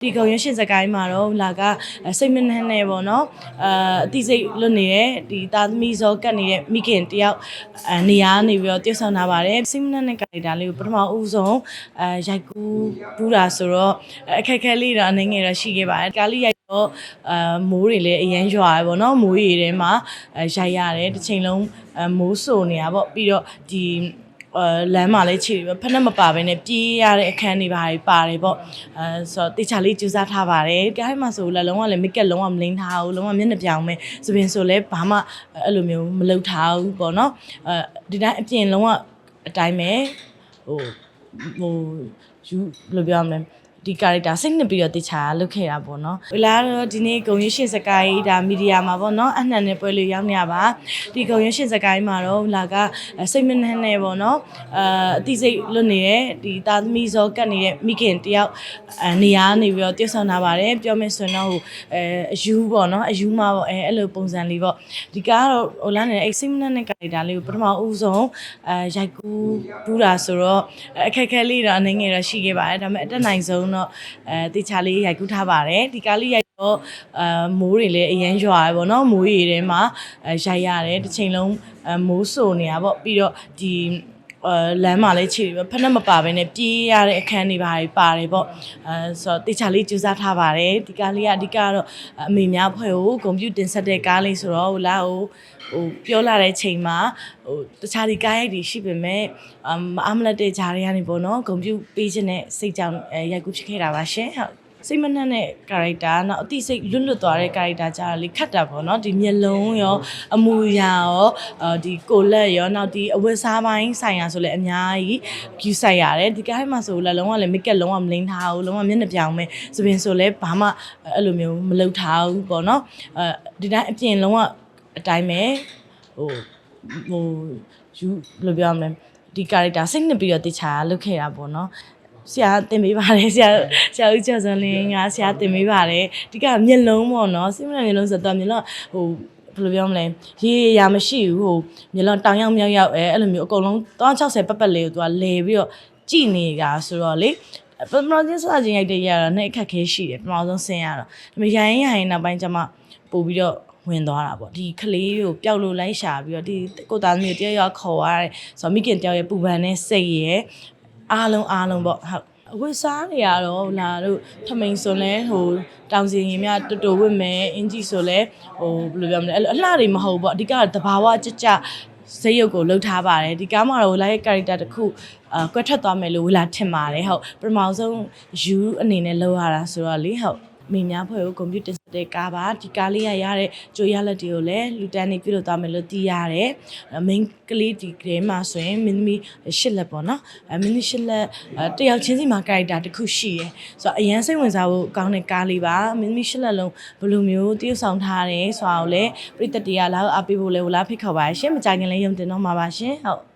ဒီကုံရရှင်စကိုင်းမှာတော့လာကစိတ်မနှမ်းနဲ့ပေါ့နော်အာအတိစိတ်လွတ်နေတဲ့ဒီသားသမီးဇောကတ်နေတဲ့မိခင်တယောက်အနေရာနေပြီးတော့တည်ဆောင်လာပါတယ်စိတ်မနှမ်းတဲ့ကာရီတာလေးကိုပထမဦးဆုံးအဲရိုက်ကူးဘူးတာဆိုတော့အခက်အခဲလေးတော့အနေငယ်တော့ရှိခဲ့ပါတယ်ကာလီရိုက်တော့အာမိုးတွေလည်းအရန်ရွာရပေါ့နော်မိုးရေထဲမှာအဲရိုက်ရတယ်တစ်ချိန်လုံးအဲမိုးဆိုနေတာပေါ့ပြီးတော့ဒီ အဲလမ်းမှာလည်းခြေတွေပဲဖက်နဲ့မပါဘဲနဲ့ပြေးရတဲ့အခန်းတွေပါပါတယ်ပေါ့အဲဆိုတော့တေချာလေးကြိုးစားထားပါတယ်ကြိုင်းမှာဆိုလည်းလုံးဝလည်း make up လုံးဝမလိမ့်ထားဘူးလုံးဝမျက်နှာပြောင်ပဲသပင်ဆိုလည်းဘာမှအဲ့လိုမျိုးမလုပ်ထားဘူးပေါ့နော်အဲဒီတိုင်းအပြင်လုံးဝအတိုင်းပဲဟိုဟိုယူဘယ်လိုပြောရမလဲ ဒီ character စိတ်နှစ်ပြီးတော့တေချာလုပ်ခဲ့တာပေါ့နော်။ဝလာတော့ဒီနေ့ဂုံရရှင်စကိုင်းဒါမီဒီယာမှာပေါ့နော်။အနှံနဲ့ပွဲလေးရောက်နေရပါ။ဒီဂုံရရှင်စကိုင်းမှာတော့လာကစိတ်မနှမ်းနဲ့ပေါ့နော်။အာအတိစိတ်လွတ်နေတဲ့ဒီသားသမီးဇောကတ်နေတဲ့မိခင်တယောက်အနေရာနေပြီးတော့တည်ဆောင်လာပါတယ်။ပြောမယ်ဆိုရင်တော့ဟိုအဲအယူပေါ့နော်။အယူမှာပေါ့အဲအဲ့လိုပုံစံလေးပေါ့။ဒီကားကတော့ဟိုလာနေတဲ့အဲ့စိတ်မနှမ်းတဲ့ character လေးကိုပထမဦးဆုံးအဲရိုက်ကူးဘူးတာဆိုတော့အခက်အခဲလေးတော့အနေငယ်တော့ရှိခဲ့ပါတယ်။ဒါပေမဲ့အတက်နိုင်ဆုံးတော့အဲတေချာလေးရိုက်ကူးထားပါတယ်။ဒီကားလေးရိုက်တော့အာမိုးတွေလည်းအရန်ရွာရပေါ့နော်မိုးရေထဲမှာအဲရိုက်ရတယ်တစ်ချိန်လုံးအဲမိုးဆိုနေတာပေါ့ပြီးတော့ဒီ အဲလမ်းမှာလည်းခြေတွေပဲဖက်နဲ့မပါဘဲနဲ့ပြေးရတဲ့အခန်းတွေပါပါတယ်ပေါ့အဲဆိုတော့တေချာလေးကြိုးစားထားပါတယ်ဒီကားလေးကအဓိကတော့အမေများဖွဲ့ကိုကွန်ပျူတာတင်ဆက်တဲ့ကားလေးဆိုတော့ဟိုလာဟိုဟိုပြောလာတဲ့ချိန်မှာဟိုတခြားဒီကားရိုက်တွေရှိပေမဲ့အမအမလက်တဲ့ဂျားတွေကနေပေါ့နော်ကွန်ပျူတာပေးခြင်းနဲ့စိတ်ကြောင့်အဲရိုက်ကူးဖြစ်ခဲ့တာပါရှင်ဟုတ် စိတ်မနှက်တဲ့ character နောက်အတိစိတ်လွတ်လွတ်သွားတဲ့ character ကြတာလေခတ်တာပေါ့နော်ဒီမျက်လုံးရောအမူအရာရောအာဒီကိုလက်ရောနောက်ဒီအဝတ်စားပိုင်းဆိုင်ရာဆိုလည်းအများကြီး view ဆိုင်ရတယ်ဒီကိုင်းမှာဆိုလည်းလုံးဝလည်း make up လုံးဝမလိမ့်ထားဘူးလုံးဝမျက်နှာပြောင်ပဲသပင်ဆိုလည်းဘာမှအဲ့လိုမျိုးမလုပ်ထားဘူးပေါ့နော်အဲဒီတိုင်းအပြင်လုံးဝအတိုင်းပဲဟိုဟိုယူဘယ်လိုပြောရမလဲဒီ character စိတ်နှစ်ပြီးတော့တေချာလုပ်ခဲ့တာပေါ့နော် ဆရာတင်ပေးပါတယ်ဆရာဆရာဦးကျော်စံလင်းကဆရာတင်ပေးပါတယ်ဒီကမျက်လုံးပေါ့နော်စိမ့်မမျက်လုံးဆိုတော့မျက်လုံးဟိုဘယ်လိုပြောမလဲရေရာမရှိဘူးဟိုမျက်လုံးတောင်ရောက်မြောက်ရောက်အဲအဲ့လိုမျိုးအကုန်လုံး360ပတ်ပတ်လေးကိုသူကလဲပြီးတော့ကြည်နေတာဆိုတော့လေပထမဆုံးစချင်းရိုက်တဲ့ရတော့နဲ့အခက်ခဲရှိတယ်ပထမဆုံးဆင်းရတော့ဒါပေမဲ့ရိုင်းရိုင်းနောက်ပိုင်းကျမှပို့ပြီးတော့ဝင်သွားတာပေါ့ဒီကလေးကိုပျောက်လို့လိုက်ရှာပြီးတော့ဒီကိုသားသမီးကိုတယောက်ယောက်ခေါ်ရတဲ့ဆိုတော့မိခင်တယောက်ရဲ့ပူပန်နဲ့စိတ်ရဲ့ အားလုံးအားလုံးပေါ့ဟုတ်အဝတ်စားတွေကတော့လာတို့ထမိန်ဆိုလဲဟိုတောင်စီရင်မြတူတူဝတ်မယ်အင်ကြီးဆိုလဲဟိုဘယ်လိုပြောမလဲအဲ့လိုအလှတွေမဟုတ်ဘူးပေါ့အဓိကတဘာဝကြကြဇက်ရုပ်ကိုလှုပ်ထားပါတယ်ဒီကားမှာတော့လာရဲ့ character တစ်ခုအာကွက်ထွက်သွားမယ်လို့ဝလာထင်ပါတယ်ဟုတ်ပထမဆုံးယူအနေနဲ့လှုပ်ရတာဆိုတော့လေဟုတ် မိများဖွဲ့ကိုကွန်ပျူတာတဲ့ကားပါဒီကားလေးရရတဲ့ကြိုရလက်တွေကိုလည်းလူတန်းနေပြုတ်သွားမယ်လို့သိရတယ်။ main ကလေးဒီကလေးမှာဆိုရင်မင်းသမီးရှစ်လက်ပေါ့နော်။အဲမင်းသမီးရှစ်လက်တယောက်ချင်းစီမှာ character တစ်ခုရှိရယ်။ဆိုတော့အရန်စိတ်ဝင်စားဖို့ကောင်းတဲ့ကားလေးပါ။မင်းသမီးရှစ်လက်လုံးဘယ်လိုမျိုးတရုပ်ဆောင်ထားတယ်ဆိုတာကိုလည်းပြည်သက်တရားလာအားပေးဖို့လည်းဝလာဖိတ်ခေါ်ပါရှင်။မကြခင်လည်းယုံတင်တော့မှာပါရှင်။ဟုတ်